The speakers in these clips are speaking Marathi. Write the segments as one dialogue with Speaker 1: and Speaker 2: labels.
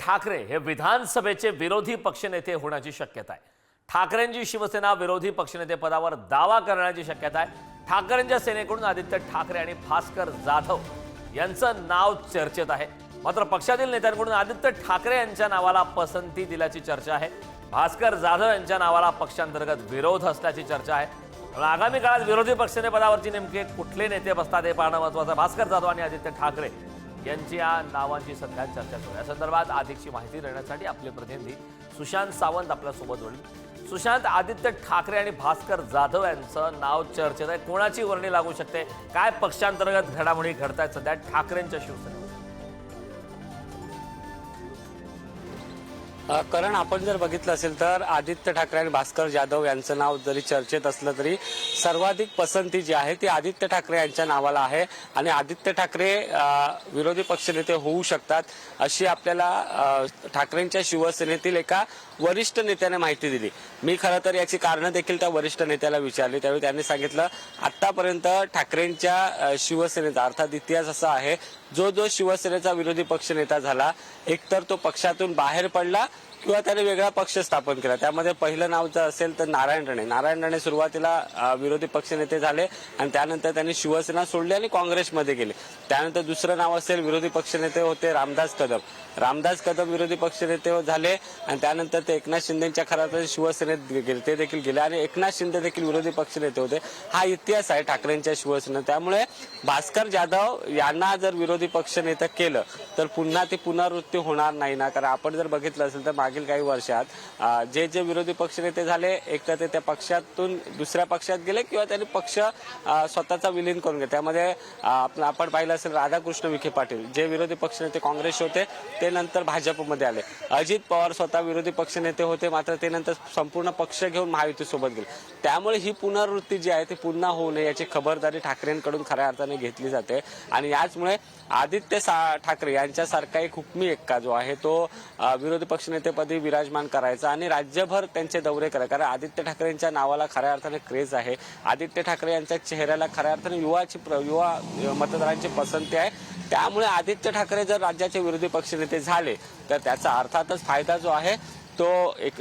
Speaker 1: ठाकरे हे विधानसभेचे विरोधी पक्षनेते होण्याची शक्यता आहे. ठाकरेंची शिवसेना विरोधी पक्षनेते पदावर दावा करण्याची शक्यता आहे. ठाकरेंच्या सेनेकडून आदित्य ठाकरे आणि भास्कर जाधव यांचं नाव चर्चेत आहे. मात्र पक्षातील नेत्यांकडून आदित्य ठाकरे यांच्या नावाला पसंती दिल्याची चर्चा आहे. भास्कर जाधव यांच्या नावाला पक्षांतर्गत विरोध असल्याची चर्चा आहे. त्यामुळे आगामी काळात विरोधी पक्षनेते पदावरची नेमके कुठले नेते बसतात हे पाहणं महत्वाचं भास्कर जाधव आणि आदित्य ठाकरे यांची या नावांची सध्या चर्चा सुरू या संदर्भात अधिकची माहिती देण्यासाठी आपले प्रतिनिधी सुशांत सावंत आपल्यासोबत होईल. सुशांत आदित्य ठाकरे आणि भास्कर जाधव यांचं नाव चर्चेत आहे. कोणाची वर्णी लागू शकते? काय पक्षांतर्गत घडामोडी घडत आहेत सध्या? ठाकरेंच्या शिवसेनेवर.
Speaker 2: कारण आपण जर बघितलं असेल तर आदित्य ठाकरे आणि भास्कर जाधव यांचं नाव जरी चर्चेत असलं तरी सर्वाधिक पसंती जी आहे ती आदित्य ठाकरे यांच्या नावाला आहे. आणि आदित्य ठाकरे विरोधी पक्षनेते होऊ शकतात अशी आपल्याला ठाकरेंच्या शिवसेनेतील एका वरिष्ठ नेत्याने माहिती दिली. मी खरं तर याची कारणं देखील त्या वरिष्ठ नेत्याला विचारली. त्यावेळी त्यांनी सांगितलं आतापर्यंत ठाकरेंच्या शिवसेनेचा अर्थात इतिहास असा आहे जो जो शिवसेनेचा विरोधी पक्षनेता झाला एकतर तो पक्षातून बाहेर पडला किंवा त्याने वेगळा पक्ष स्थापन केला. त्यामध्ये पहिलं नाव जर असेल तर नारायण राणे. नारायण राणे सुरुवातीला विरोधी पक्षनेते झाले आणि त्यानंतर त्यांनी शिवसेना सोडली आणि काँग्रेसमध्ये गेले. त्यानंतर दुसरं नाव असेल विरोधी पक्षनेते होते रामदास कदम. रामदास कदम विरोधी पक्षनेते झाले आणि त्यानंतर ते एकनाथ शिंदेच्या खरात शिवसेनेत गेले. ते देखील गेले आणि एकनाथ शिंदे देखील विरोधी पक्षनेते होते. हा इतिहास आहे ठाकरेंच्या शिवसेनेत. त्यामुळे भास्कर जाधव यांना जर विरोधी पक्षनेते केलं तर पुन्हा ते पुनरावृत्ती होणार नाही ना? कारण आपण जर बघितलं असेल तर मागील काही वर्षात जे जे विरोधी पक्षनेते झाले एक तर ते त्या पक्षातून दुसऱ्या पक्षात गेले किंवा त्यांनी पक्ष स्वतःचा विलीन करून घेतला. त्यामध्ये आपण आपण पाहिलं असेल राधाकृष्ण विखे पाटील जे विरोधी पक्षनेते काँग्रेस होते ते नंतर भाजपमध्ये आले. अजित पवार स्वतः विरोधी पक्षनेते होते मात्र ते नंतर संपूर्ण पक्ष घेऊन महायुतीसोबत गेले. त्यामुळे ही पुनरावृत्ती जी आहे ती पुन्हा होऊ नये याची खबरदारी ठाकरेंकडून खऱ्या अर्थाने घेतली जाते. आणि याचमुळे आदित्य सा- ठाकरे यांच्यासारखा एक हुकमी एक्का जो आहे तो विरोधी पक्षनेतेपदी विराजमान करायचा आणि राज्यभर त्यांचे दौरे करा. कारण आदित्य ठाकरेंच्या नावाला खऱ्या अर्थाने क्रेज आहे. आदित्य ठाकरे यांच्या चेहऱ्याला खऱ्या अर्थाने युवाची प्र- युवा मतदारांची पसंती आहे. त्यामुळे आदित्य ठाकरे जर राज्याचे विरोधी पक्षनेते झाले तर त्याचा अर्थातच फायदा जो आहे तो एक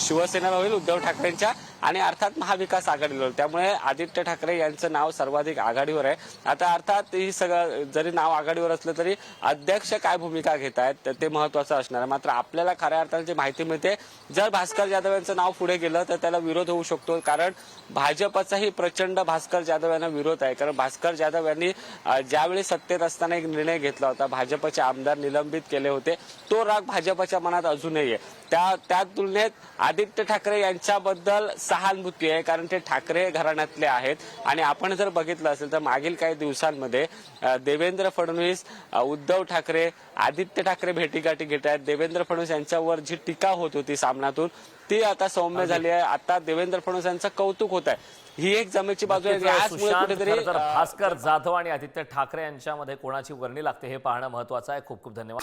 Speaker 2: शिवसेनेला होईल उद्धव ठाकरेंच्या. आणि अर्थात महाविकास आघाडीला त्यामुळे आदित्य ठाकरे यांचं नाव सर्वाधिक आघाडीवर आहे. आता अर्थात ही सगळं जरी नाव आघाडीवर असलं तरी अध्यक्ष काय भूमिका घेत आहेत ते महत्वाचं असणार आहे. मात्र आपल्याला खऱ्या अर्थाने जी माहिती मिळते जर भास्कर जाधव यांचं नाव पुढे गेलं तर त्याला विरोध होऊ शकतो. कारण भाजपचाही प्रचंड भास्कर जाधव यांना विरोध आहे. कारण भास्कर जाधव यांनी ज्यावेळी सत्तेत असताना एक निर्णय घेतला होता भाजपचे आमदार निलंबित केले होते तो राग भाजपच्या मनात अजूनही आहे. त्या त्या तुलनेत आदित्य ठाकरे यांच्याबद्दल सहानुभूती आहे कारण ते ठाकरे घराण्यातले आहेत. आणि आपण जर बघितलं असेल तर मागील काही दिवसांमध्ये देवेंद्र फडणवीस उद्धव ठाकरे आदित्य ठाकरे भेटीगाठी घेत आहेत. देवेंद्र फडणवीस यांच्यावर जी टीका होत होती सामनातून ती आता सौम्य झाली आहे. आता देवेंद्र फडणवीस यांचं कौतुक होत आहे. ही एक जमेची बाजू आहे.
Speaker 1: भास्कर जाधव आणि आदित्य ठाकरे यांच्यामध्ये कोणाची वर्णी लागते हे पाहणं महत्वाचं आहे. खूप खूप धन्यवाद.